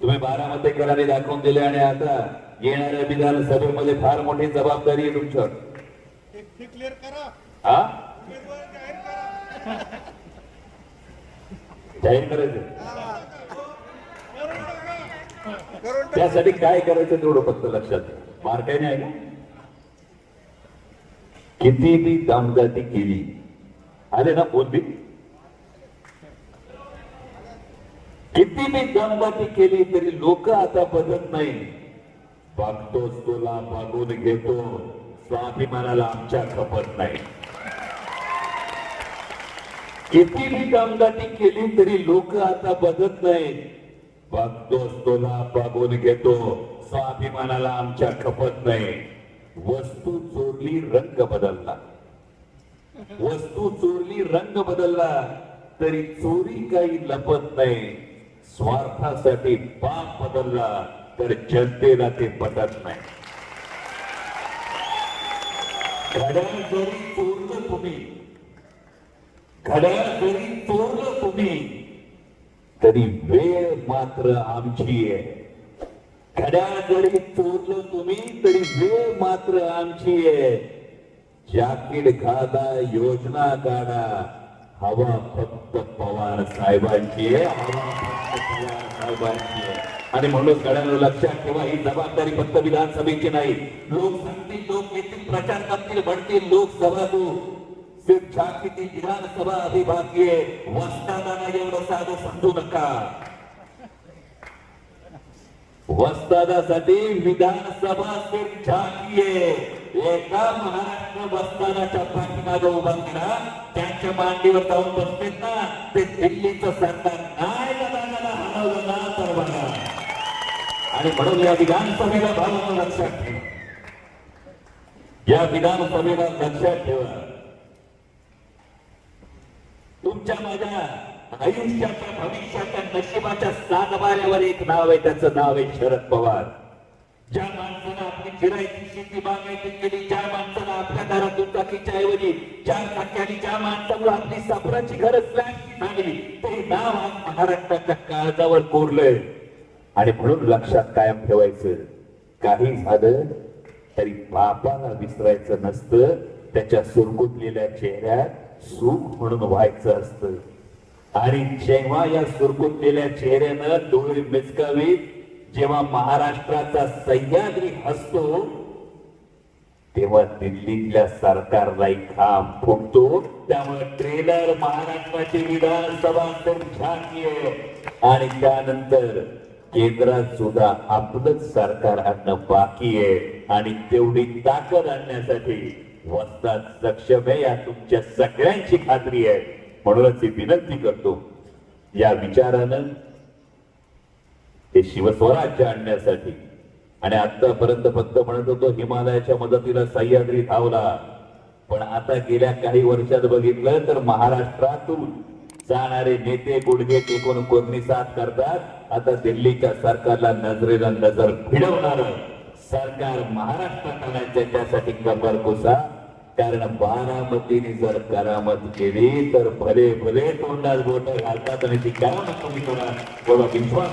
तुम्ही बारामतीकरांनी दाखवून दिले आणि आता येणाऱ्या विधानसभेमध्ये फार मोठी जबाबदारी आहे तुमच्यावर हा? जाहीर करायचं? त्यासाठी काय करायचं तेवढं फक्त लक्षात घ्या. बारकाईने आहे ना किती बी दामदाती केली. आले ना फोन किती मी दमदाटी केली तरी लोक आता बदलत नाही. बघतोच तुला बघून घेतो. स्वाभिमानाला आमच्या खपत नाही. किती मी दमदाटी केली तरी लोक आता बघत नाही. बघतोच तुला बघून घेतो. स्वाभिमानाला आमच्या खपत नाही. वस्तू चोरली रंग बदलला. वस्तू चोरली रंग बदलला तरी चोरी काही लपत नाही. स्वार्थासाठी पाप बदलला तर जनतेला ते पटत नाही. घड्याळ जरी चोरलं तुम्ही घड्याळ जरी चोरलं तुम्ही तरी वेळ मात्र आमची आहे. घड्याळ जरी चोरलं तुम्ही तरी वेळ मात्र आमची आहे. जाकीट खादा योजना काढा हवा फक्त पवार साहेबांची आहे हवा फक्त पवार साहेबांची आहे. आणि म्हणून गड्यानं लक्षात ठेवा ही जबाबदारी फक्त विधानसभेची नाही. लोक सांगतील लोक येतील प्रचार करतील म्हणतील लोकसभा तू. सिर्फ झाकीची विधानसभा अभी वस्तादाना एवढं साधं समजू नका. वस्तादासाठी विधानसभा सिर्फ झाकी आहे. एका महाराष्ट्र वस्तादाच्या पाठीमागे उभा करा त्यांच्या मांडीवर जाऊन बसतेत ना ते दिल्लीचं सरकार नाही दादाला हलवलं ना तर बघा. आणि म्हणून या विधानसभेला भावना लक्षात ठेवा. या विधानसभेला लक्षात ठेवा. तुमच्या माझ्या आयुष्याच्या भविष्याच्या नशिबाच्या सातबाऱ्यावर एक नाव आहे त्याचं नाव आहे शरद पवार. माणसानं आपली फिरायची शेती बागायची केली ज्या माणसानं आपल्या घरातून चाकीच्या ऐवजी चार चाक्याने ज्या माणसामुळे आपली सापराची गरज लागली ते नाव आज महाराष्ट्राच्या काळजावर कोरलंय आणि म्हणून लक्षात कायम ठेवायचं काही झालं तरी बापाला विसरायचं नसतं त्याच्या सुरकुतलेल्या चेहऱ्यात सुख म्हणून व्हायचं असतं. आणि जेव्हा या सुरकुतलेल्या चेहऱ्यानं डोळे मिचकावीत जेव्हा महाराष्ट्राचा सह्याद्री हसतो तेव्हा दिल्लीतल्या सरकारलाही खांब फुटतो. त्यामुळे ट्रेलर महाराष्ट्राची विधानसभा तर झाकी आहे आणि त्यानंतर केंद्रात सुद्धा आपलंच सरकार आणणं बाकी आहे आणि तेवढी ताकद आणण्यासाठी वस्तात सक्षम आहे. या तुमच्या सगळ्यांची खात्री आहे. म्हणूनच ही विनंती करतो. या विचारानं ते शिवस्वराज्य आणण्यासाठी. आणि आतापर्यंत फक्त म्हणत होतो हिमालयाच्या मदतीला सह्याद्री धावला. पण आता गेल्या काही वर्षात बघितलं तर महाराष्ट्रातून जाणारे नेते गुडघे टेकून साथ करतात. आता दिल्लीच्या सरकारला नजरेला नजर भिडवणार सरकार महाराष्ट्रात आणायचं त्यासाठी कंबर कारण बारामतीने जर करामत केली तर भले भले तोंडात बोट घालतात आणि ती करामत तुम्ही करा. एवढा विश्वास